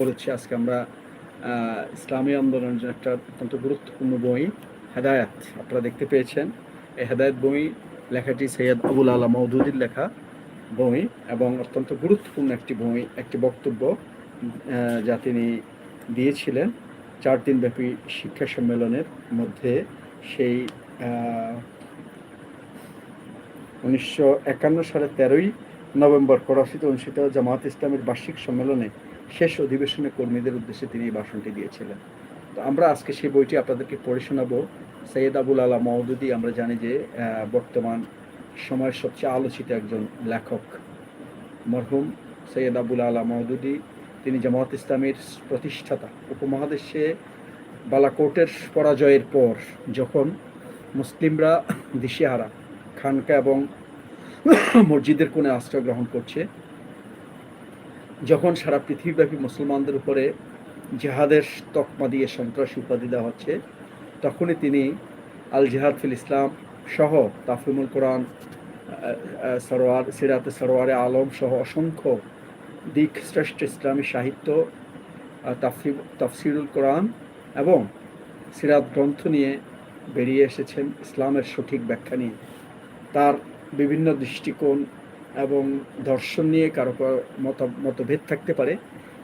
করেছি। আজকে আমরা ইসলামী আন্দোলনের একটা অত্যন্ত গুরুত্বপূর্ণ বই, হেদায়াত, আপনারা দেখতে পেয়েছেন। এই হেদায়াত বই লেখাটি সৈয়দ আবুল আলা মৌদুদির লেখা বই এবং অত্যন্ত গুরুত্বপূর্ণ একটি বই, একটি বক্তব্য যা তিনি দিয়েছিলেন চার দিনব্যাপী শিক্ষা সম্মেলনের মধ্যে। সেই উনিশশো একান্ন সালে তেরোই নভেম্বর করাচিতে অনুষ্ঠিত জামাত ইসলামের বার্ষিক সম্মেলনে শেষ অধিবেশনে কর্মীদের উদ্দেশ্যে তিনি এই ভাষণটি দিয়েছিলেন। তো আমরা আজকে সেই বইটি আপনাদেরকে পড়ে শোনাবো। সৈয়দ আবুল আলা মওদুদি আমরা জানি যে বর্তমান সময়ের সবচেয়ে আলোচিত একজন লেখক। মরহুম সৈয়দ আবুল আলা মওদুদি তিনি জামাত ইসলামের প্রতিষ্ঠাতা। উপমহাদেশে বালাকোটের পরাজয়ের পর যখন মুসলিমরা দিশেহারা, খানকা এবং মসজিদের কোণে আশ্রয় গ্রহণ করছে যখন সারা পৃথিবীব্যাপী মুসলমানদের উপরে জেহাদের তকমা দিয়ে সন্ত্রাসী উপাধি দেওয়া হচ্ছে, তখনই তিনি আল জেহাদ ফিল ইসলাম সহ তাফিমুল কোরআন সরোয়ার, সিরাতে সরোয়ারে আলম সহ অসংখ্য দিক শ্রেষ্ঠ ইসলামী সাহিত্য তাফসির- তাফসিরুল কোরআন এবং সিরাত গ্রন্থ নিয়ে বেরিয়ে এসেছেন ইসলামের সঠিক ব্যাখ্যা নিয়ে। তার বিভিন্ন দৃষ্টিকোণ এবং দর্শন নিয়ে কারও মত মতভেদ থাকতে পারে,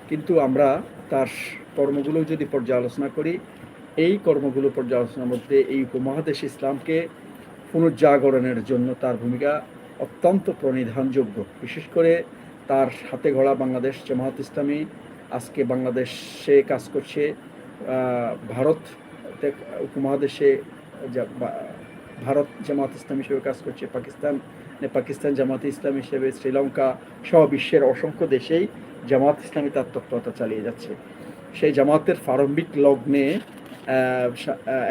কিন্তু আমরা তার কর্মগুলো যদি পর্যালোচনা করি, এই কর্মগুলো পর্যালোচনার মধ্যে এই উপমহাদেশ ইসলামকে পুনর্জাগরণের জন্য তার ভূমিকা অত্যন্ত প্রণিধানযোগ্য। বিশেষ করে তার হাতে ঘোড়া বাংলাদেশ জামায়াত ইসলামী আজকে বাংলাদেশে কাজ করছে ভারত উপমহাদেশে ভারত জামাত ইসলাম হিসেবে কাজ করছে, পাকিস্তান পাকিস্তান জামাত ইসলাম হিসেবে শ্রীলঙ্কা সহ বিশ্বের অসংখ্য দেশেই জামাত ইসলামী তার তৎপরতা চালিয়ে যাচ্ছে। সেই জামাতের প্রারম্ভিক লগ্নে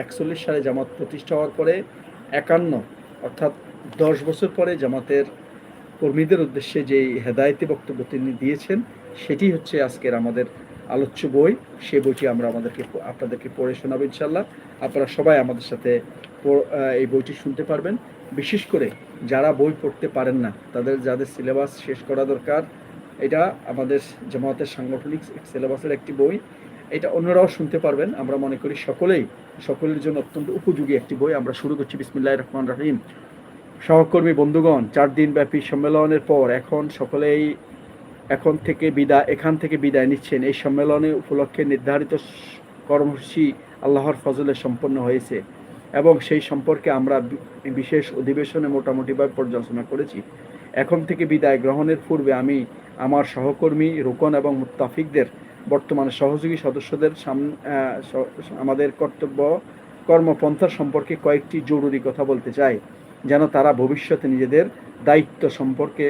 একচল্লিশ সালে জামাত প্রতিষ্ঠা হওয়ার পরে একান্ন, অর্থাৎ দশ বছর পরে জামাতের কর্মীদের উদ্দেশ্যে যেই হেদায়তি বক্তব্য তিনি দিয়েছেন, সেটি হচ্ছে আজকের আমাদের আলোচ্য বই। সেই বইটি আমরা আমাদেরকে আপনাদেরকে পড়ে শোনাবো ইনশাল্লাহ আপনারা সবাই আমাদের সাথে এই বইটি শুনতে পারবেন। বিশেষ করে যারা বই পড়তে পারেন না, তাদের যাদের সিলেবাস শেষ করা দরকার, এটা আমাদের জামাতের সাংগঠনিক সিলেবাসের একটি বই। এটা অন্যরাও শুনতে পারবেন, আমরা মনে করি সকলেই, সকলের জন্য অত্যন্ত উপযোগী একটি বই। আমরা শুরু করছি বিসমিল্লাহ রহমান রাহিম। সহকর্মী বন্ধুগণ, চার দিন ব্যাপী সম্মেলনের পর এখন সকলেই এখন থেকে বিদায়, এখান থেকে বিদায় নিচ্ছেন। এই সম্মেলনে উপলক্ষে নির্ধারিত কর্মসূচি আল্লাহর ফজলে সম্পন্ন হয়েছে। এবং সেই সম্পর্কে আমরা বিশেষ অধিবেশনে মোটামুটিভাবে পর্যালোচনা করেছি। এখন থেকে বিদায় গ্রহণের পূর্বে আমি আমার সহকর্মী রোকন এবং মুত্তাফিকদের বর্তমানে সহযোগী সদস্যদের সামনে আমাদের কর্তব্য কর্মপন্থা সম্পর্কে কয়েকটি জরুরি কথা বলতে চাই, যেন তারা ভবিষ্যতে নিজেদের দায়িত্ব সম্পর্কে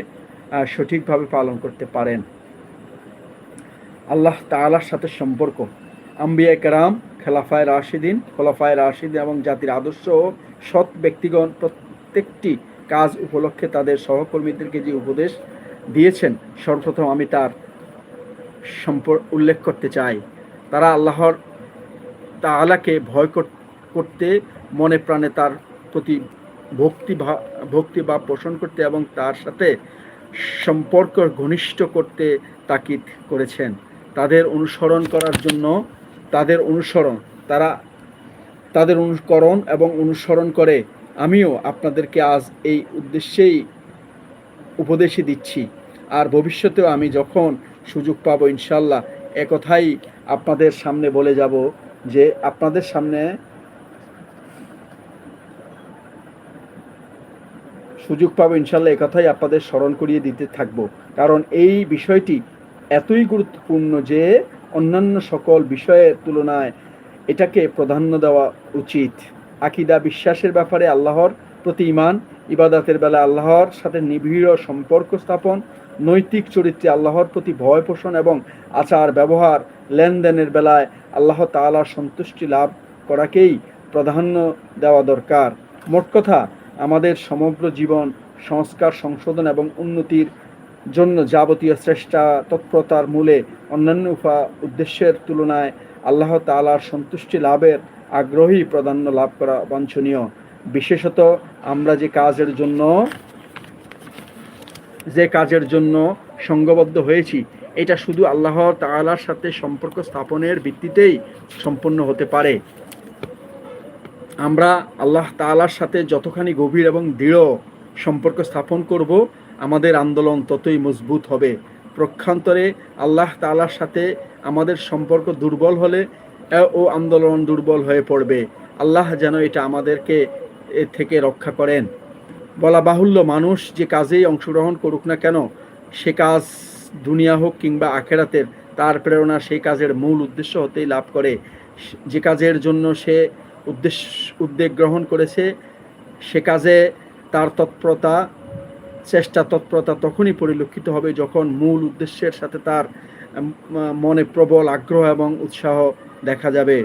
সঠিকভাবে পালন করতে পারেন। আল্লাহ তাআলার সাথে সম্পর্ক। আম্বিয়া কেরাম খেলাফায় রাশিদিন, খোলাফায় রাশিদিন এবং জাতির আদর্শ ও সৎ ব্যক্তিগণ প্রত্যেকটি কাজ উপলক্ষে তাদের সহকর্মীদেরকে যে উপদেশ দিয়েছেন, সর্বপ্রথম আমি তার সম্পর্ক উল্লেখ করতে চাই। তারা আল্লাহর তাআলাকে ভয় কর- করতে, মনে প্রাণে তার প্রতি ভক্তি বা পোষণ করতে এবং তার সাথে সম্পর্ক ঘনিষ্ঠ করতে তাকিদ করেছেন। তাদের অনুসরণ করার জন্য তাদের অনুসরণ, তারা তাদের অনুকরণ এবং অনুসরণ করে। আমিও আপনাদেরকে আজ এই উদ্দেশ্যেই উপদেশে দিচ্ছি। আর ভবিষ্যতেও আমি যখন সুযোগ পাবো ইনশাল্লাহ একথাই আপনাদের সামনে বলে যাব যে আপনাদের সামনে সুযোগ পাবো ইনশাল্লাহ একথাই আপনাদের স্মরণ করিয়ে দিতে থাকব। কারণ এই বিষয়টি এতই গুরুত্বপূর্ণ যে অন্যান্য সকল বিষয়ের তুলনায় এটাকে প্রাধান্য দেওয়া উচিত। আকিদা বিশ্বাসের ব্যাপারে আল্লাহর প্রতি ইমান ইবাদাতের বেলা আল্লাহর সাথে নিবিড় সম্পর্ক স্থাপন, নৈতিক চরিত্রে আল্লাহর প্রতি ভয় পোষণ এবং আচার ব্যবহার, লেনদেনের বেলায় আল্লাহ তাআলার সন্তুষ্টি লাভ করাকেই প্রাধান্য দেওয়া দরকার। মোট কথা, আমাদের সমগ্র জীবন সংস্কার, সংশোধন এবং উন্নতির জন্য যাবতীয় চেষ্টা, তৎপরতার মূলে অন্যান্য উপা উদ্দেশ্যের তুলনায় আল্লাহ তাআলার সন্তুষ্টি লাভের আগ্রহী প্রাধান্য লাভ করা বাঞ্ছনীয়। বিশেষত আমরা যে কাজের জন্য, যে কাজের জন্য সঙ্গবদ্ধ হয়েছি, এটা শুধু আল্লাহ তাআলার সাথে সম্পর্ক স্থাপনের ভিত্তিতেই সম্পন্ন হতে পারে। আমরা আল্লাহ তালার সাথে যতখানি গভীর এবং দৃঢ় সম্পর্ক স্থাপন করব আমাদের আন্দোলন ততই মজবুত হবে। প্রক্ষান্তরে আল্লাহ তালার সাথে আমাদের সম্পর্ক দুর্বল হলে ও আন্দোলন দুর্বল হয়ে পড়বে। আল্লাহ যেন এটা আমাদেরকে এ থেকে রক্ষা করেন। বলা বাহুল্য, মানুষ যে কাজেই অংশগ্রহণ করুক না কেন, সে কাজ দুনিয়া হোক কিংবা আখেরাতের, তার প্রেরণা সেই কাজের মূল উদ্দেশ্য হতেই লাভ করে। যে কাজের জন্য সে উদ্দেশ্য উদ্যোগ গ্রহণ করেছে, সে কাজে তার তৎপরতা চেষ্টা তৎপরতা তখনই পরিলক্ষিত হবে যখন মূল উদ্দেশ্যের সাথে তার মনে প্রবল আগ্রহ এবং উৎসাহ দেখা যাবে।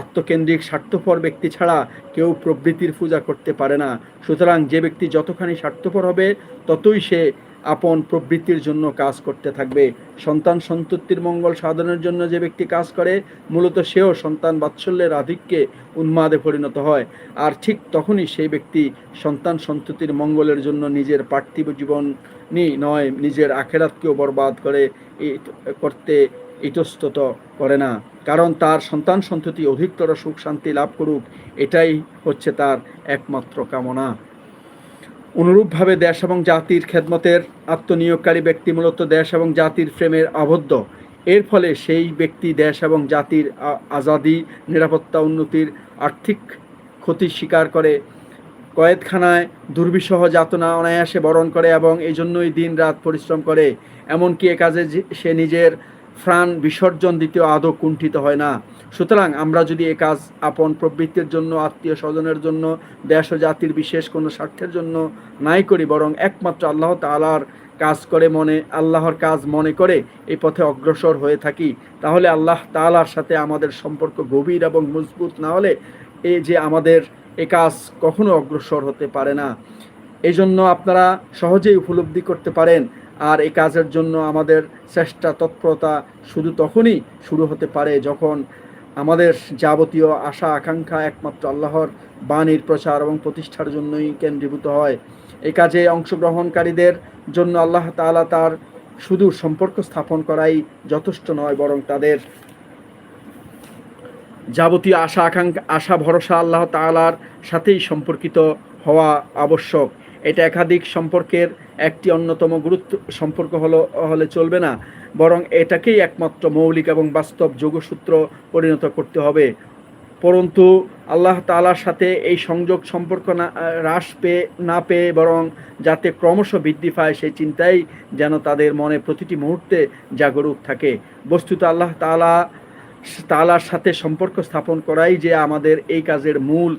আত্মকেন্দ্রিক স্বার্থপর ব্যক্তি ছাড়া কেউ প্রবৃত্তির পূজা করতে পারে না। সুতরাং যে ব্যক্তি যতখানি স্বার্থপর হবে, ততই সে আপন প্রবৃত্তির জন্য কাজ করতে থাকবে। সন্তান সন্ততির মঙ্গল সাধনের জন্য যে ব্যক্তি কাজ করে, মূলত সেও সন্তান বাৎসল্যের আধিক্যে উন্মাদে পরিণত হয়। আর ঠিক তখনই সেই ব্যক্তি সন্তান সন্ততির মঙ্গলের জন্য নিজের পার্থিব জীবনই নয়, নিজের আখেরাতকেও বরবাদ করে করতে ইতস্তত করে না। কারণ তার সন্তান সন্ততি অধিকতর সুখ শান্তি লাভ করুক, এটাই হচ্ছে তার একমাত্র কামনা। অনুরূপভাবে দেশ এবং জাতির খেদমতের আত্মনিয়োগকারী ব্যক্তি মূলত দেশ এবং জাতির প্রেমের আবদ্ধ। এর ফলে সেই ব্যক্তি দেশ এবং জাতির আজাদি, নিরাপত্তা, উন্নতির আর্থিক ক্ষতি স্বীকার করে। কয়েদখানায় দুর্বিষহ যাতনা অনায়াসে বরণ করে এবং এই জন্যই দিন রাত পরিশ্রম করে। এমনকি এ কাজে সে নিজের প্রাণ বিসর্জন দিতেও আদৌ কুণ্ঠিত হয় না। সুতরাং আমরা যদি এ কাজ আপন প্রবৃত্তির জন্য, আত্মীয় স্বজনের জন্য, দেশ ও জাতির বিশেষ কোনো স্বার্থের জন্য নাই করি, বরং একমাত্র আল্লাহ তালার কাজ করে মনে, আল্লাহর কাজ মনে করে এই পথে অগ্রসর হয়ে থাকি, তাহলে আল্লাহ তালার সাথে আমাদের সম্পর্ক গভীর এবং মজবুত না হলে এই যে আমাদের এ কাজ কখনো অগ্রসর হতে পারে না। এই জন্য আপনারা সহজেই উপলব্ধি করতে পারেন আর এই কাজের জন্য আমাদের চেষ্টা, তৎপরতা শুধু তখনই শুরু হতে পারে যখন আমাদের যাবতীয় আশা, আকাঙ্ক্ষা একমাত্র আল্লাহর বাণীর প্রচার এবং প্রতিষ্ঠার জন্যই কেন্দ্রীভূত হয়। এই কাজে অংশগ্রহণকারীদের জন্য আল্লাহ তাআলা তার শুধু সম্পর্ক স্থাপন করাই যথেষ্ট নয়, বরং তাদের যাবতীয় আশা, আকাঙ্ক্ষা, আশা, ভরসা আল্লাহ তাআলার সাথেই সম্পর্কিত হওয়া আবশ্যক। এটা একাধিক সম্পর্কের একটি অন্যতম গুরুত্ব, সম্পর্ক হলো, হলে চলবে না। বরং এটাকেই একমাত্র মৌলিক এবং বাস্তব যোগসূত্র পরিণত করতে হবে। পরন্তু, আল্লাহ তালার সাথে এই সংযোগ সম্পর্ক না, হ্রাস পেয়ে না পেয়ে বরং যাতে ক্রমশ বৃদ্ধি পায় সেই চিন্তাই যেন তাদের মনে প্রতিটি মুহূর্তে জাগরুক থাকে। বস্তুত আল্লাহ তাআলা তালার সাথে সম্পর্ক স্থাপন করাই যে আমাদের এই কাজের মূল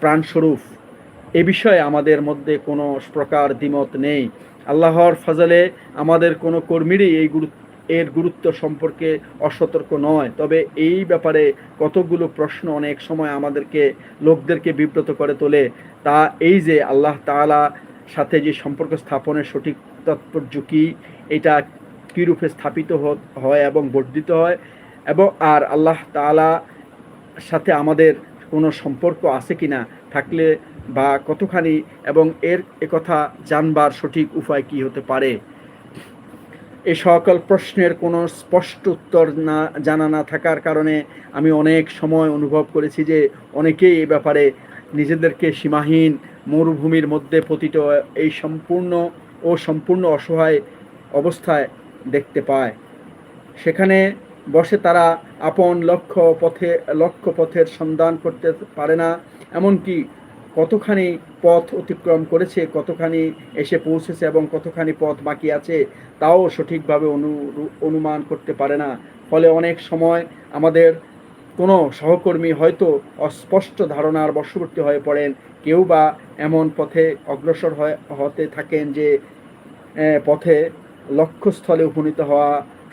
প্রাণস্বরূপ। এ বিষয়ে আমাদের মধ্যে কোনো প্রকার দ্বিমত নেই। আল্লাহর ফজলে আমাদের কোনো কর্মীরই এই গুরুত্ব এর গুরুত্ব সম্পর্কে অসতর্ক নয়। তবে এই ব্যাপারে কতগুলো প্রশ্ন অনেক সময় আমাদেরকে, লোকদেরকে বিব্রত করে তোলে। তা এই যে আল্লাহ তাআলা সাথে যে সম্পর্ক স্থাপনের সঠিক তাৎপর্য কী এটা কীরূপে স্থাপিত হয় এবং বর্ধিত হয়? এবং আর আল্লাহ তাআলা সাথে আমাদের কোনো সম্পর্ক আছে কিনা? থাকলে বা কতখানি এবং এর একথা জানবার সঠিক উপায় কি হতে পারে? এ সকল প্রশ্নের কোনো স্পষ্ট উত্তর না, জানা না থাকার কারণে আমি অনেক সময় অনুভব করেছি যে অনেকেই এই ব্যাপারে নিজেদেরকে সীমাহীন মরুভূমির মধ্যে পতিত এই সম্পূর্ণ ও সম্পূর্ণ অসহায় অবস্থায় দেখতে পায়। সেখানে বসে তারা আপন লক্ষ্য পথে, লক্ষ্য পথের সন্ধান করতে পারে না, এমনকি কতখানি পথ অতিক্রম করেছে, কতখানি এসে পৌঁছেছে এবং কতখানি পথ বাকি আছে, তাও সঠিকভাবে অনু, অনুমান করতে পারে না। ফলে অনেক সময় আমাদের কোনো সহকর্মী হয়তো অস্পষ্ট ধারণার বশবর্তী হয়ে পড়েন, কেউ বা এমন পথে অগ্রসর হতে থাকেন যে পথে লক্ষ্যস্থলে উপনীত হওয়া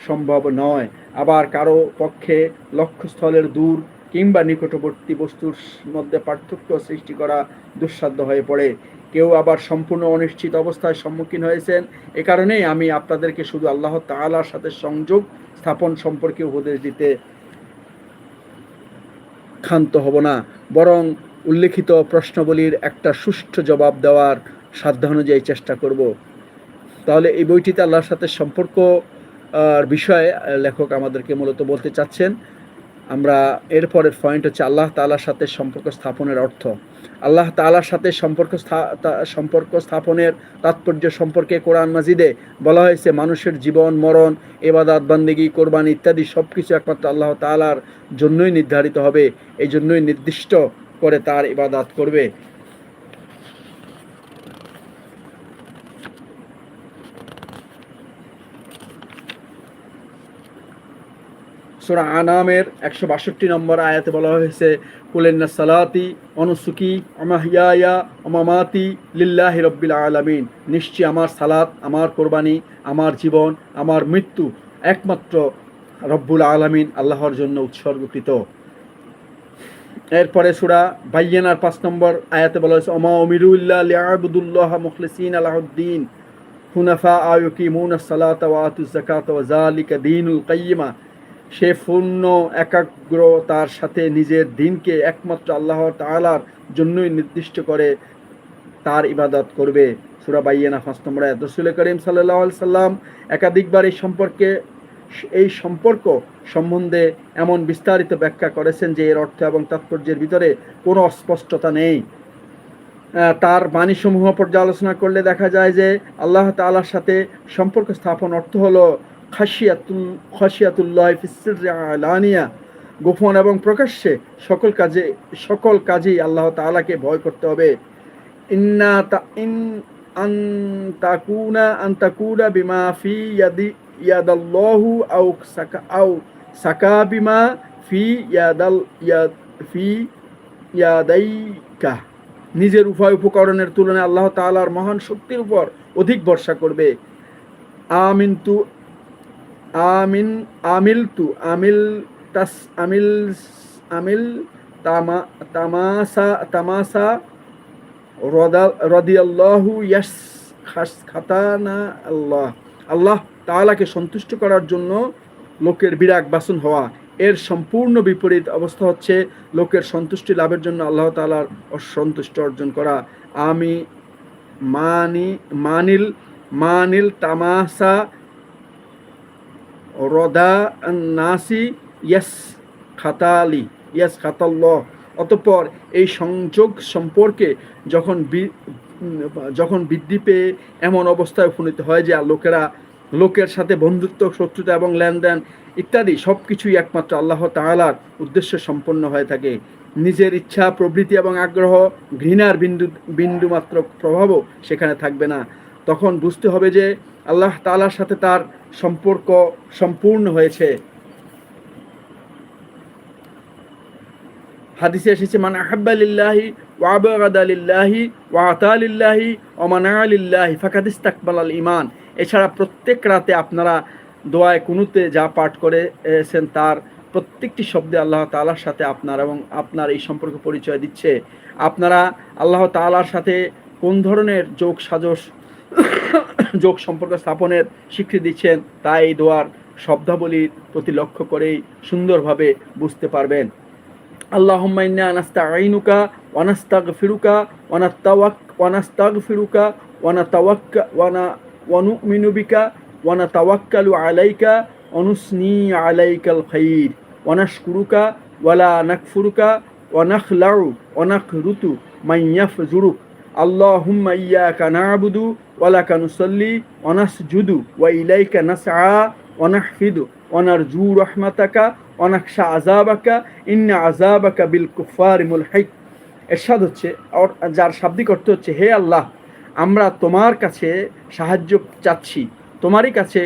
সম্ভব নয়। আবার কারও পক্ষে লক্ষ্যস্থলের দূর কিংবা নিকটবর্তী বস্তুর মধ্যে পার্থক্য সৃষ্টি করা দুঃসাধ্য হয়ে পড়ে। কেউ আবার সম্পূর্ণ অনিশ্চিত অবস্থায় সম্মুখীন হয়েছেন। এ কারণেই আমি আপনাদেরকে শুধু আল্লাহ তাআলার সাথে সংযোগ স্থাপন সম্পর্কে উপদেশ দিতে ক্ষান্ত হব না। বরং উল্লেখিত প্রশ্নবলীর একটা সুষ্ঠু জবাব দেওয়ার সাধ্যানুযায়ী চেষ্টা করব। তাহলে এই বইটিতে আল্লাহর সাথে সম্পর্ক বিষয়ে লেখক আমাদেরকে মূলত বলতে চাচ্ছেন আমরা এরপরের পয়েন্ট হচ্ছে আল্লাহ তালার সাথে সম্পর্ক স্থাপনের অর্থ। আল্লাহ তালার সাথে সম্পর্ক সম্পর্ক স্থাপনের তাৎপর্য সম্পর্কে কোরআন মাজিদে বলা হয়েছে, মানুষের জীবন, মরণ এবাদাত বান্দিগি, কোরবানি ইত্যাদি সব কিছু একমাত্র আল্লাহ তালার জন্যই নির্ধারিত হবে এই জন্যই নির্দিষ্ট করে তার ইবাদাত করবে। সুরা আনামের একশো বাষট্টি নম্বর আয়াতে বলা হয়েছে, কুলেন্না সালাতি অনুসুকি আমাহিয়া অমামাতি লিল্লাহি রব্বিল আলামিন। নিশ্চয় আমার সালাত, আমার কোরবানি, আমার জীবন, আমার মৃত্যু একমাত্র রব্বুল আলামিন আল্লাহর জন্য উৎসর্গকৃত। এরপরে সুরা বাইয়ানার পাঁচ নম্বর আয়াতে বলা হয়েছে অমা অমিরুল্লাহ লিয়াবুদুল্লাহ মুখলিসিন আলাহদ্দিন হুনাফা আয়ুকি মুনা সালাত ওয়া আতুজ যাকাত ওয়া যালিকা দীনুল কাইয়িমা। সে পূর্ণ একাগ্রতার সাথে নিজের দিনকে একমাত্র আল্লাহ তাআলার জন্যই নির্দিষ্ট করে তার ইবাদত করবে। সুরা বাইয়ানা পাঁচ নম্বর করিম সাল্লাহ সাল্লাম একাধিকবার এই সম্পর্কে এই সম্পর্ক সম্বন্ধে এমন বিস্তারিত ব্যাখ্যা করেছেন যে এর অর্থ এবং তাৎপর্যের ভিতরে কোনো অস্পষ্টতা নেই। তার বাণীসমূহ পর্যালোচনা করলে দেখা যায় যে আল্লাহ তাআলার সাথে সম্পর্ক স্থাপন অর্থ হলো খাসিয়াতুল খাসিয়াতুল্লাহ ফিসির আলানিয়া। গোপন এবং প্রকাশ্যে সকল কাজে, সকল কাজেই আল্লাহ তাআলাকে ভয় করতে হবে। ইন্না তা, ইন আন তাকুনা আন বিমা ফি ইয়াদি সাকা সাকা বিমা ফি ফি নিজের উভয় উপকরণের তুলনায় আল্লাহ তাআলার মহান শক্তির উপর অধিক ভরসা করবে। আমিনতু আমিন আমিল তু আমিল তাস, আমিল আমিল তামা, তামাসা তামাসা রদা, রদিয়াল্লাহু ইয়াস খাস খাতানা আল্লাহ। আল্লাহ তাআলাকে সন্তুষ্ট করার জন্য লোকের বিরাগ বাসন হওয়া। এর সম্পূর্ণ বিপরীত অবস্থা হচ্ছে লোকের সন্তুষ্টি লাভের জন্য আল্লাহ তাআলার অসন্তুষ্ট অর্জন করা। আমি মানি, মানিল মানিল তামাসা রদা নাসি ইয়াস খাতালি ইয়াস খাতাল্লাহ অতঃপর এই সংযোগ সম্পর্কে যখন যখন বৃদ্ধি পেয়ে এমন অবস্থায় উপনীত হয় যে লোকেরা, লোকের সাথে বন্ধুত্ব, শত্রুতা এবং লেনদেন ইত্যাদি সব কিছুই একমাত্র আল্লাহ তাআলার উদ্দেশ্য সম্পন্ন হয়ে থাকে। নিজের ইচ্ছা, প্রবৃত্তি এবং আগ্রহ ঘৃণার বিন্দু, বিন্দুমাত্র প্রভাবও সেখানে থাকবে না। তখন বুঝতে হবে যে আল্লাহ তাআলার সাথে তার সম্পর্ক সম্পূর্ণ হয়েছে। হাদিসে এসেছে মানে আহাব্বা লিল্লাহি ওয়া আবগাদা লিল্লাহি ওয়া আতা লিল্লাহি ওয়া মানা লিল্লাহি ফাকাদ ইস্তাকবাল আল ঈমান। এছাড়া প্রত্যেক রাতে আপনারা দোয়ায় কুনুতে যা পাঠ করেছেন তার প্রত্যেকটি শব্দে আল্লাহ তাআলার সাথে আপনার এবং আপনার এই সম্পর্ক পরিচয় দিচ্ছে। আপনারা আল্লাহ তাআলার সাথে কোন ধরনের যোগ সাজস যোগ সম্পর্ক স্থাপনের স্বীকৃতি দিচ্ছেন, তাই এই দোয়ার শব্দাবলীর প্রতি লক্ষ্য করেই সুন্দরভাবে বুঝতে পারবেন। আল্লাহম্মা আনাস্তা আইনুকা অনাস্তাগ ফিরুকা অনাত্তাওয়াক অনাস্তাগ ফিরুকা অনাতাওয়াক্কা ওয়ানা অনুমিনুবিকা অনাতাওয়াক্কালু আলাইকা অনুসনি আলাইকাল খাইর। অনাশকুরুকা ওয়ালা নাকফুরুকা অনাখ লাউ অনাখ রুতু মাইয়াফ জুরুক আল্লাহুম্মা ইয়াকা নাবুদু ওয়ালাকা নুসল্লি অনাস জুদু ওয়া ইলাইকা নাসআ অনাহফিদু অনার জু রহমাতাকা অনাকশা আজাবাকা ইন্না আজাবাকা বিল কুফার মুলহিক এরশাদ হচ্ছে যার শাব্দিক অর্থ হচ্ছে, হে আল্লাহ, আমরা তোমার কাছে সাহায্য চাচ্ছি। তোমারই কাছে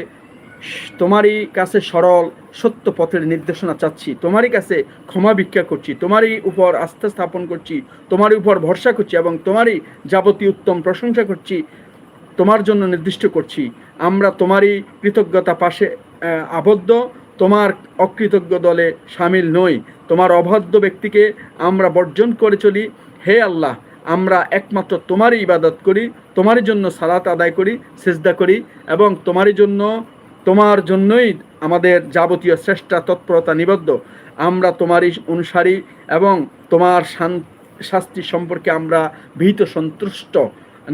তোমারই কাছে সরল, সত্য পথের নির্দেশনা চাচ্ছি। তোমারই কাছে ক্ষমা ভিক্ষা করছি। তোমারই উপর আস্থা স্থাপন করছি। তোমারই উপর ভরসা করছি এবং তোমারই যাবতীয় উত্তম প্রশংসা করছি। তোমার জন্য নির্দিষ্ট করছি। আমরা তোমারই কৃতজ্ঞতা পাশে আবদ্ধ। তোমার অকৃতজ্ঞ দলে সামিল নই। তোমার অবাধ্য ব্যক্তিকে আমরা বর্জন করে চলি। হে আল্লাহ, আমরা একমাত্র তোমারই ইবাদত করি। তোমারই জন্য সালাত আদায় করি, সেজদা করি এবং তোমারই জন্য, তোমার জন্যই আমাদের যাবতীয় শ্রেষ্ঠা তৎপরতা নিবদ্ধ। আমরা তোমারই অনুসারী এবং তোমার শাস্তি সম্পর্কে আমরা ভীত সন্তুষ্ট।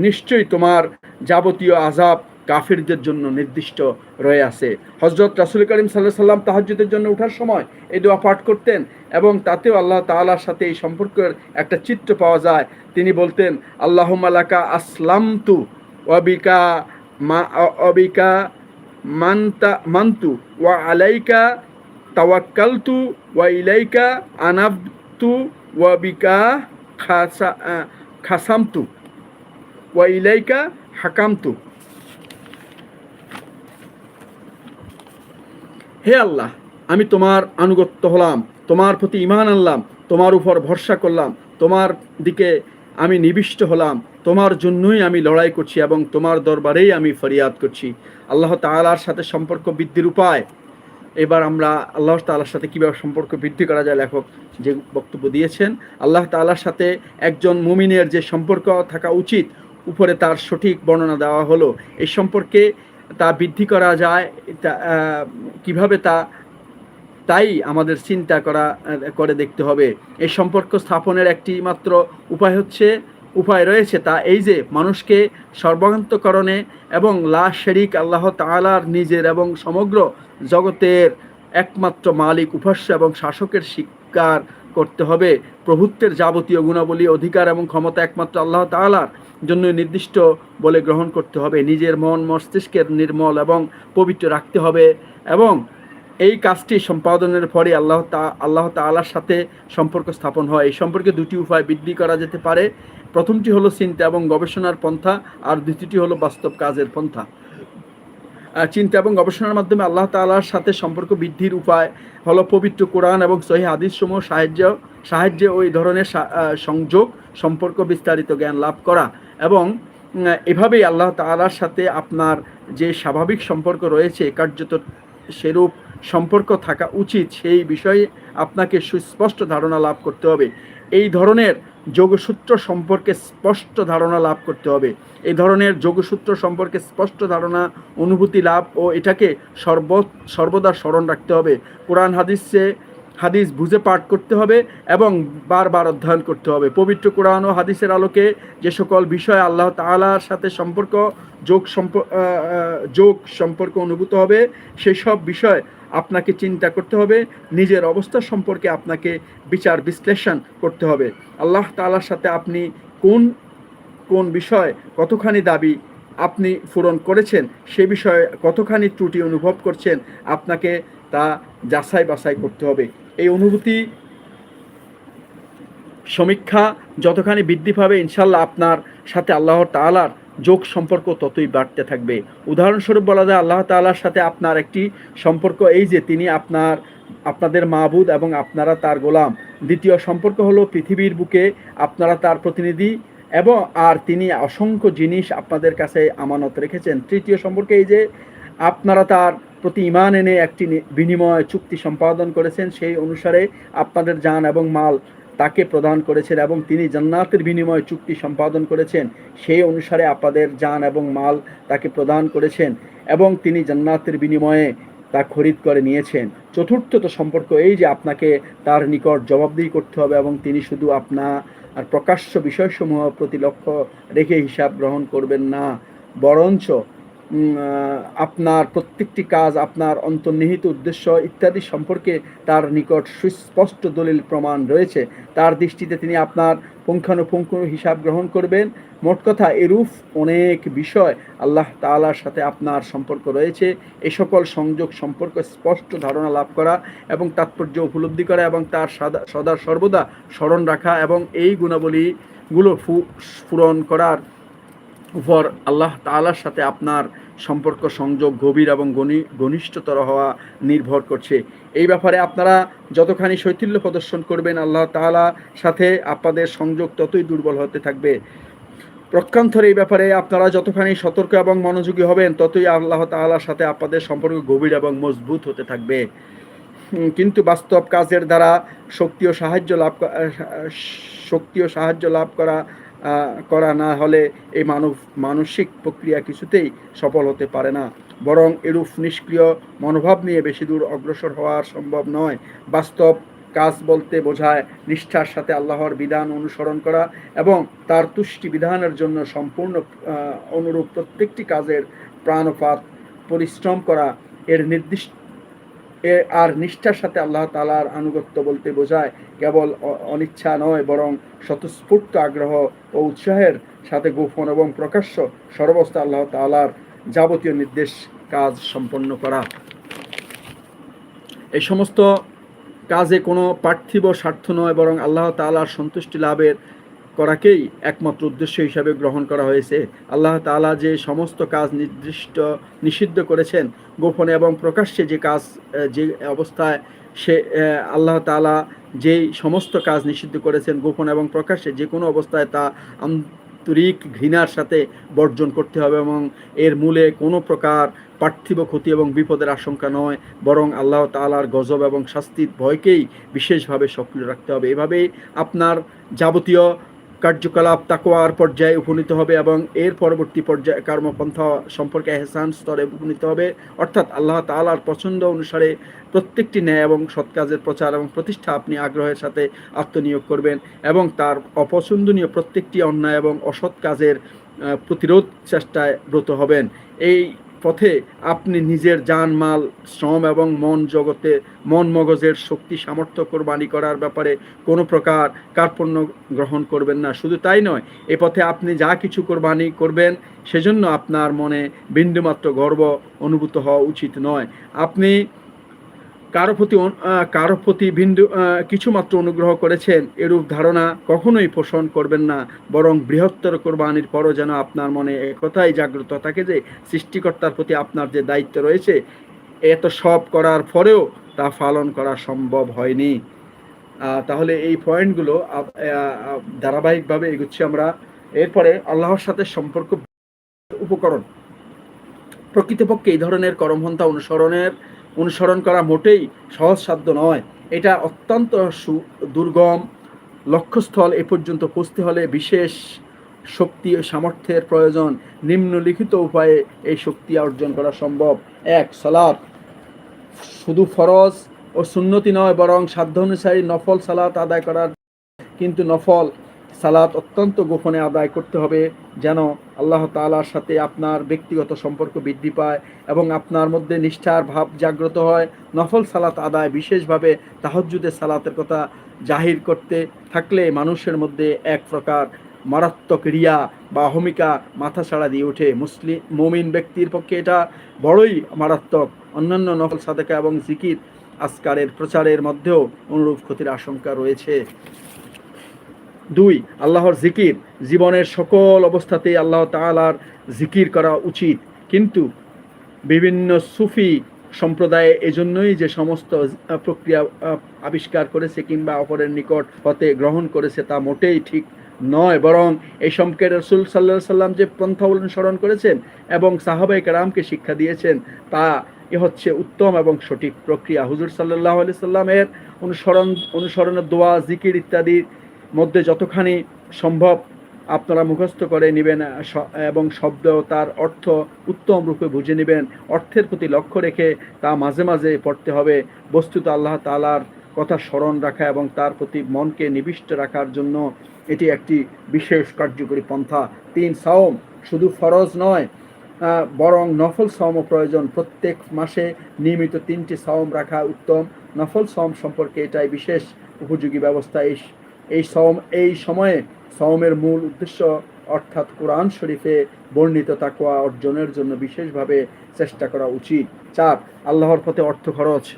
নিশ্চয়ই তোমার যাবতীয় আজাব কাফিরদের জন্য নির্দিষ্ট রয়ে আছে। হজরত রাসুল করিম সাল্লাহ সাল্লাম তাহাজ্জুদের জন্য ওঠার সময় এই দোয়া পাঠ করতেন এবং তাতেও আল্লাহ তাআলার সাথে এই সম্পর্কের একটা চিত্র পাওয়া যায়। তিনি বলতেন আল্লাহ মালাকা আসলাম তু অবিকা মা অবিকা মান্তা, মান্তু ওয়া আলাইকা তাওয়াক্কালতু ওয়া ইলাইকা আনাবতু ওয়া বিকা খাসা খাসামতু। ওয়া ইলাইকা হাকামতু হে আল্লাহ, আমি তোমার আনুগত্য হলাম, তোমার প্রতি ইমান আনলাম, তোমার উপর ভরসা করলাম, তোমার দিকে আমি নিবিষ্ট হলাম, তোমার জন্যই আমি লড়াই করছি এবং তোমার দরবারেই আমি ফরিয়াদ করছি। আল্লাহ তাআলার সাথে সম্পর্ক বৃদ্ধির উপায়। এবার আমরা আল্লাহ তাআলার সাথে কীভাবে সম্পর্ক বৃদ্ধি করা যায় লেখক যে বক্তব্য দিয়েছেন, আল্লাহ তাআলার সাথে একজন মুমিনের যে সম্পর্ক থাকা উচিত উপরে তার সঠিক বর্ণনা দেওয়া হলো। এই সম্পর্কে তা বৃদ্ধি করা যায় কীভাবে তা, তাই আমাদের চিন্তা করা, করে দেখতে হবে। এই সম্পর্ক স্থাপনের একটি মাত্র উপায় হচ্ছে, উপায় রয়েছে তা এই যে মানুষকে সর্বান্তকরণে এবং লা শেরিক আল্লাহ তাআলার নিজের এবং সমগ্র জগতের একমাত্র মালিক, উপাস্য এবং শাসকের শিকার করতে হবে। প্রভুত্বের যাবতীয় গুণাবলী, অধিকার এবং ক্ষমতা একমাত্র আল্লাহ তাআলার। জন্য নির্দিষ্ট বলে গ্রহণ করতে হবে। নিজের মন মস্তিষ্কের নির্মল এবং পবিত্র রাখতে হবে এবং এই কাজটি সম্পাদনের পরে আল্লাহ তা, আল্লাহ তাআলার সাথে সম্পর্ক স্থাপন হয়। এই সম্পর্কে দুটি উপায় বৃদ্ধি করা যেতে পারে। প্রথমটি হলো চিন্তা এবং গবেষণার পন্থা আর দ্বিতীয়টি হলো বাস্তব কাজের পন্থা। চিন্তা এবং গবেষণার মাধ্যমে আল্লাহ তাআলার সাথে সম্পর্ক বৃদ্ধির উপায় হলো পবিত্র কোরআন এবং সহি হাদিস সমূহ সাহায্য, সাহায্যে ওই ধরনের সংযোগ, সম্পর্ক বিস্তারিত জ্ঞান লাভ করা। এবং এভাবেই আল্লাহ তাআলার সাথে আপনার যে স্বাভাবিক সম্পর্ক রয়েছে কার্যত সেরূপ সম্পর্ক থাকা উচিত, সেই বিষয়ে আপনাকে সুস্পষ্ট ধারণা লাভ করতে হবে। এই ধরনের যোগসূত্র সম্পর্কে স্পষ্ট ধারণা লাভ করতে হবে। এই ধরনের যোগসূত্র সম্পর্কে স্পষ্ট ধারণা, অনুভূতি লাভ ও এটাকে সর্ব, সর্বদা স্মরণ রাখতে হবে। কোরআন হাদিসে হাদিস বুঝে পাঠ করতে হবে এবং বারবার অধ্যয়ন করতে হবে। পবিত্র কোরআন ও হাদিসের আলোকে যে সকল বিষয় আল্লাহ তাআলার সাথে সম্পর্ক, যোগ সম্প যোগ সম্পর্ক অনুভূত হবে, সেই সব বিষয় আপনাকে চিন্তা করতে হবে। নিজের অবস্থা সম্পর্কে আপনাকে বিচার বিশ্লেষণ করতে হবে। আল্লাহ তাআলার সাথে আপনি কোন কোন বিষয় কতখানি দাবি আপনি পূরণ করেছেন, সে বিষয়ে কতখানি ত্রুটি অনুভব করছেন, আপনাকে তা যাচাই বাছাই করতে হবে। এই অনুভূতি সমীক্ষা যতখানি বৃদ্ধি পাবে ইনশাল্লাহ আপনার সাথে আল্লাহ তাআলার যোগ সম্পর্ক ততই বাড়তে থাকবে। উদাহরণস্বরূপ বলা যায়, আল্লাহ তাআলার সাথে আপনার একটি সম্পর্ক, এই যে তিনি আপনার, আপনাদের মাহবুদ এবং আপনারা তার গোলাম। দ্বিতীয় সম্পর্ক হলো পৃথিবীর বুকে আপনারা তার প্রতিনিধি এবং আর তিনি অসংখ্য জিনিস আপনাদের কাছে আমানত রেখেছেন। তৃতীয় সম্পর্কে এই যে আপনারা তার প্রতি ইমান এনে একটি বিনিময় চুক্তি সম্পাদন করেছেন, সেই অনুসারে আপনাদের যান এবং মাল তাকে প্রদান করেছেন এবং তিনি জান্নাতের বিনিময়ে চুক্তি সম্পাদন করেছেন, সেই অনুসারে আপনাদের যান এবং মাল তাকে প্রদান করেছেন এবং তিনি জান্নাতের বিনিময়ে তা খরিদ করে নিয়েছেন। চতুর্থত সম্পর্ক এই যে আপনাকে তার নিকট জবাবদিহি করতে হবে এবং তিনি শুধু আপনার আর প্রকাশ্য বিষয়সমূহ প্রতি লক্ষ্য রেখে হিসাব গ্রহণ করবেন না, বরঞ্চ আপনার প্রত্যেকটি কাজ, আপনার অন্তর্নিহিত উদ্দেশ্য ইত্যাদি সম্পর্কে তার নিকট সুস্পষ্ট দলিল প্রমাণ রয়েছে। তার দৃষ্টিতে তিনি আপনার পুঙ্খানুপুঙ্খ হিসাব গ্রহণ করবেন। মোট কথা এরূপ অনেক বিষয় আল্লাহ তাআলার সাথে আপনার সম্পর্ক রয়েছে। এ সকল সংযোগ সম্পর্ক স্পষ্ট ধারণা লাভ করা এবং তাৎপর্য উপলব্ধি করা এবং তার সদা সদা সর্বদা স্মরণ রাখা এবং এই গুণাবলীগুলো ফু- স্ফুরণ করার উপর আল্লাহ তাআলার সাথে আপনার সম্পর্ক, সংযোগ গভীর এবং ঘনি- ঘনিষ্ঠতর হওয়া নির্ভর করছে। এই ব্যাপারে আপনারা যতখানি শৈথিল্য প্রদর্শন করবেন, আল্লাহ তাআলা সাথে আপনাদের সংযোগ ততই দুর্বল হতে থাকবে। প্রক্ষান্তরে এই ব্যাপারে আপনারা যতখানি সতর্ক এবং মনোযোগী হবেন, ততই আল্লাহ তাআলার সাথে আপনাদের সম্পর্ক গভীর এবং মজবুত হতে থাকবে। কিন্তু বাস্তব কাজের দ্বারা শক্তি ও সাহায্য লাভ শক্তি ও সাহায্য লাভ করা করা না হলে এই মানব মানসিক প্রক্রিয়া কিছুতেই সফল হতে পারে না। বরং এরূপ নিষ্ক্রিয় মনোভাব নিয়ে বেশি দূর অগ্রসর হওয়া সম্ভব নয়। বাস্তব কাজ বলতে বোঝায় নিষ্ঠার সাথে আল্লাহর বিধান অনুসরণ করা এবং তার তুষ্টি বিধানের জন্য সম্পূর্ণ অনুরূপ প্রত্যেকটি কাজের প্রাণপাত পরিশ্রম করা। এর নির্দিষ্ট এ আর নিষ্ঠার সাথে আল্লাহ তালার আনুগত্য বলতে বোঝায়, কেবল অনিচ্ছা নয়, বরং স্বতঃস্ফূর্ত আগ্রহ ও উৎসাহের সাথে গোপন এবং প্রকাশ্য সর্বস্ত আল্লাহ তালার যাবতীয় নির্দেশ কাজ সম্পন্ন করা। এই সমস্ত কাজে কোনো পার্থিব স্বার্থ নয়, বরং আল্লাহ তালার সন্তুষ্টি লাভের করাকেই একমাত্র উদ্দেশ্য হিসাবে গ্রহণ করা হয়েছে। আল্লাহ তাআলা যে সমস্ত কাজ নির্দিষ্ট, নিষিদ্ধ করেছেন, গোপনে এবং প্রকাশ্যে যে কাজ, যে অবস্থায় সে, আল্লাহ তাআলা যেই সমস্ত কাজ নিষিদ্ধ করেছেন, গোপন এবং প্রকাশ্যে যে কোনো অবস্থায় তা আন্তরিক ঘৃণার সাথে বর্জন করতে হবে এবং এর মূলে কোনো প্রকার পার্থিব ক্ষতি এবং বিপদের আশঙ্কা নয়, বরং আল্লাহ তাআলার গজব এবং শাস্তির ভয়কেই বিশেষভাবে সক্রিয় রাখতে হবে। এভাবেই আপনার যাবতীয় কার্যকলাপ তাকোয়ার পর্যায়ে উপনীত হবে এবং এর পরবর্তী পর্যায়ে কর্মপন্থা সম্পর্কে এহসান স্তরে উপনীত হবে। অর্থাৎ আল্লাহ তাআলার পছন্দ অনুসারে প্রত্যেকটি ন্যায় এবং সৎ কাজের প্রচার এবং প্রতিষ্ঠা আপনি আগ্রহের সাথে আত্মনিয়োগ করবেন এবং তার অপছন্দনীয় প্রত্যেকটি অন্যায় এবং অসৎ কাজের প্রতিরোধ চেষ্টায় ব্রত হবেন। এই পথে আপনি নিজের যান মাল, শ্রম এবং মন জগতে মন মগজের শক্তি, সামর্থ্য কোরবানি করার ব্যাপারে কোনো প্রকার কার্পণ্য গ্রহণ করবেন না। শুধু তাই নয়, এ পথে আপনি যা কিছু কোরবানি করবেন, সেজন্য আপনার মনে বিন্দুমাত্র গর্ব অনুভূত হওয়া উচিত নয়। আপনি কারও প্রতি কারও প্রতি বিন্দু কিছুমাত্র অনুগ্রহ করেছেন, এরূপ ধারণা কখনোই পোষণ করবেন না, বরং বৃহত্তর কোরবানির পরও যেন আপনার মনে একথাই জাগ্রত থাকে যে, সৃষ্টিকর্তার প্রতি আপনার যে দায়িত্ব রয়েছে এত সব করার পরেও তা পালন করা সম্ভব হয়নি। তাহলে এই পয়েন্টগুলো ধারাবাহিকভাবে এগুচ্ছি আমরা। এরপরে আল্লাহর সাথে সম্পর্ক, উপকরণ। প্রকৃতপক্ষে এই ধরনের কর্মপন্থা অনুসরণের অনুসরণ করা মোটেই সহজসাধ্য নয়। এটা অত্যন্ত দুর্গম লক্ষ্যস্থল। এ পর্যন্ত পৌঁছতে হলে বিশেষ শক্তি ও সামর্থ্যের প্রয়োজন। নিম্নলিখিত উপায়ে এই শক্তি অর্জন করা সম্ভব। এক সালাদ শুধু ফরজ ও সুন্নতি নয়, বরং সাধ্য অনুসারী নফল সালাত আদায় করার কিন্তু নফল সালাত অত্যন্ত গোপনে আদায় করতে হবে যেন আল্লাহ তাআলার সাথে আপনার ব্যক্তিগত সম্পর্ক বৃদ্ধি পায় এবং আপনার মধ্যে নিষ্ঠার ভাব জাগ্রত হয়। নফল সালাত আদায় বিশেষভাবে তাহাজ্জুদের সালাতের কথা জাহির করতে থাকলে মানুষের মধ্যে এক প্রকার মারাত্মক রিয়া বা অহমিকা মাথা ছাড়া দিয়ে ওঠে। মুসলিম মমিন ব্যক্তির পক্ষে এটা বড়ই মারাত্মক। অন্যান্য নকল সাদেকা এবং জিকির আসকারের প্রচারের মধ্যেও অনুরূপ ক্ষতির আশঙ্কা রয়েছে। দুই, আল্লাহর জিকির। জীবনের সকল অবস্থাতেই আল্লাহ তাআলার জিকির করা উচিত। কিন্তু বিভিন্ন সুফি সম্প্রদায়ে এজন্যই যে সমস্ত প্রক্রিয়া আবিষ্কার করেছে কিংবা অপরের নিকট হতে গ্রহণ করেছে তা মোটেই ঠিক নয়। বরং এই সম্পর্কে রসুল সাল্লাহ সাল্লাম যে পন্থা অনুসরণ করেছেন এবং সাহাবাই কারামকে শিক্ষা দিয়েছেন, তা এ হচ্ছে উত্তম এবং সঠিক প্রক্রিয়া। হুজুর সাল্লাহ আলি সাল্লামের অনুসরণ, অনুসরণের দোয়া, জিকির ইত্যাদির মধ্যে যতখানি সম্ভব আপনারা মুখস্থ করে নেবেন এবং শব্দ তার অর্থ উত্তম রূপে বুঝে নেবেন, অর্থের প্রতি লক্ষ্য রেখে তা মাঝে মাঝে পড়তে হবে। বস্তুত আল্লাহ তাআলার কথা স্মরণ রাখা এবং তার প্রতি মনকে নিবিষ্ট রাখার জন্য এটি একটি বিশেষ কার্যকরী পন্থা। তিন, সাওম শুধু ফরজ নয় বরং নফল সাওমও প্রয়োজন। প্রত্যেক মাসে নিয়মিত তিনটি সাওম রাখা উত্তম। নফল সাওম সম্পর্কে এটাই বিশেষ উপযোগী ব্যবস্থা। এই এই সম এই সময়ে সওমের মূল উদ্দেশ্য অর্থাৎ কোরআন শরীফে বর্ণিত তাকওয়া অর্জনের জন্য বিশেষভাবে চেষ্টা করা উচিত। চার, আল্লাহর পথে অর্থ খরচ।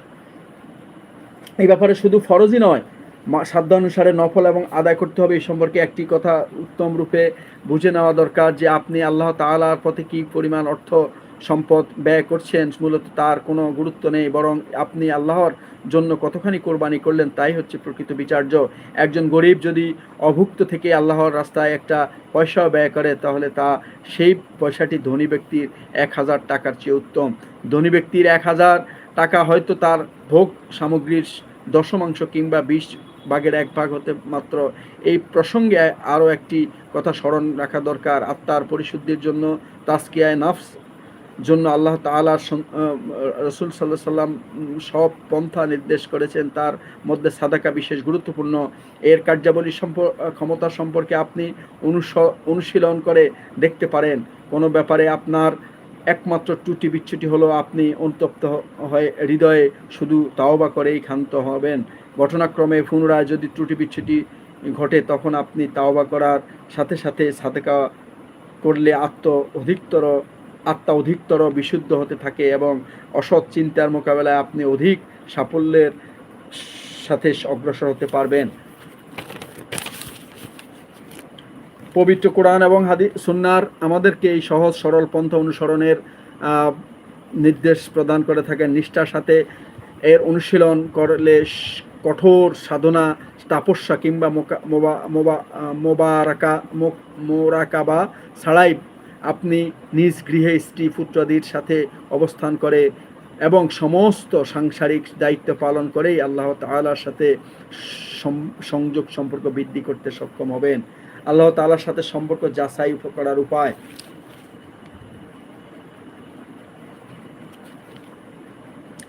এই ব্যাপারে শুধু ফরজই নয়, মা- সাধ্যানুসারে নফল এবং আদায় করতে হবে। এই সম্পর্কে একটি কথা উত্তম রূপে বুঝে নেওয়া দরকার যে আপনি আল্লাহ তাআলার পথে কি পরিমাণ অর্থ সম্পদ ব্যয় করছেন, মূলত তার কোনো গুরুত্ব নেই, বরং আপনি আল্লাহর জন্য কতখানি কোরবানি করলেন তাই হচ্ছে প্রকৃত বিচার্য। একজন গরিব যদি অভুক্ত থেকে আল্লাহর রাস্তায় একটা পয়সাও ব্যয় করে, তাহলে তা সেই পয়সাটি ধনী ব্যক্তির এক হাজার টাকার চেয়ে উত্তম। ধনী ব্যক্তির এক হাজার টাকা হয়তো তার ভোগ সামগ্রীর দশমাংশ কিংবা বিশ ভাগের এক ভাগ হতে মাত্র। এই প্রসঙ্গে আরও একটি কথা স্মরণ রাখা দরকার। আত্মার পরিশুদ্ধির জন্য তাস্কিয়ায় নফস জন্য আল্লাহ সং- রসুল সাল্লাহ সাল্লাম সব পন্থা নির্দেশ করেছেন। তার মধ্যে সাদাকা বিশেষ গুরুত্বপূর্ণ। এর কার্যাবলী সম্প- ক্ষমতা সম্পর্কে আপনি অনুস অনুশীলন করে দেখতে পারেন। কোনো ব্যাপারে আপনার একমাত্র ত্রুটি বিচ্ছুটি হলো আপনি অনুতপ্ত হয়ে হৃদয়ে শুধু তাওবা করেই ক্ষান্ত হবেন। ঘটনাক্রমে পুনরায় যদি ত্রুটি বিচ্ছুটি ঘটে, তখন আপনি তাওবা করার সাথে সাথে সাতেকা করলে আত্ম অধিকতর আত্মা অধিকতর বিশুদ্ধ হতে থাকে এবং অসৎ চিন্তার মোকাবেলায় আপনি অধিক সাফল্যের সাথে অগ্রসর হতে পারবেন। পবিত্র কোরআন এবং হাদি সুন্নার আমাদেরকে এই সহজ, সরল পন্থা অনুসরণের নির্দেশ প্রদান করে থাকেন। নিষ্ঠার সাথে এর অনুশীলন করলে কঠোর সাধনা, তাপস্যা কিংবা মোবা মোবা মোবারাকা মোরাকাবা ছাড়াই আপনি নিজ গৃহে স্ত্রী পুত্রাদির সাথে অবস্থান করে এবং সমস্ত সাংসারিক দায়িত্ব পালন করেই আল্লাহ তাআলার সাথে সংযোগ সম্পর্ক বৃদ্ধি করতে সক্ষম হবেন। আল্লাহ তাআলার সাথে সম্পর্ক যাচাই করার উপায়।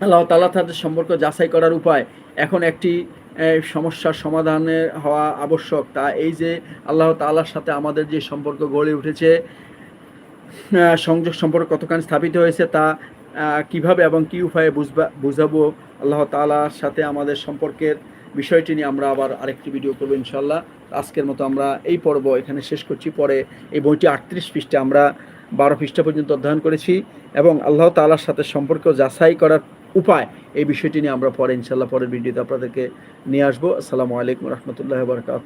আল্লাহ তাআলার সাথে সম্পর্ক যাচাই করার উপায়। এখন একটি সমস্যার সমাধানে হওয়া আবশ্যক। তা এই যে আল্লাহ তাআলার সাথে আমাদের যে সম্পর্ক গড়ে উঠেছে সংযোগ সম্পর্ক কতখানি স্থাপিত হয়েছে তা কীভাবে এবং কি উপায়ে বুঝবা, বুঝাবো আল্লাহ তাআলার সাথে আমাদের সম্পর্কের বিষয়টি নিয়ে আমরা আবার আরেকটি ভিডিও করব ইনশাল্লাহ আজকের মতো আমরা এই পর্ব এখানে শেষ করছি। পরে এই বইটি আটত্রিশ পৃষ্ঠে আমরা বারো পৃষ্ঠা পর্যন্ত অধ্যয়ন করেছি এবং আল্লাহ তালার সাথে সম্পর্ক যাচাই করার উপায় এই বিষয়টি নিয়ে আমরা পরে ইনশাল্লাহ পরের ভিডিওতে আপনাদেরকে নিয়ে আসব। আসসালামু আলাইকুম রহমতুল্লাহ বারকাত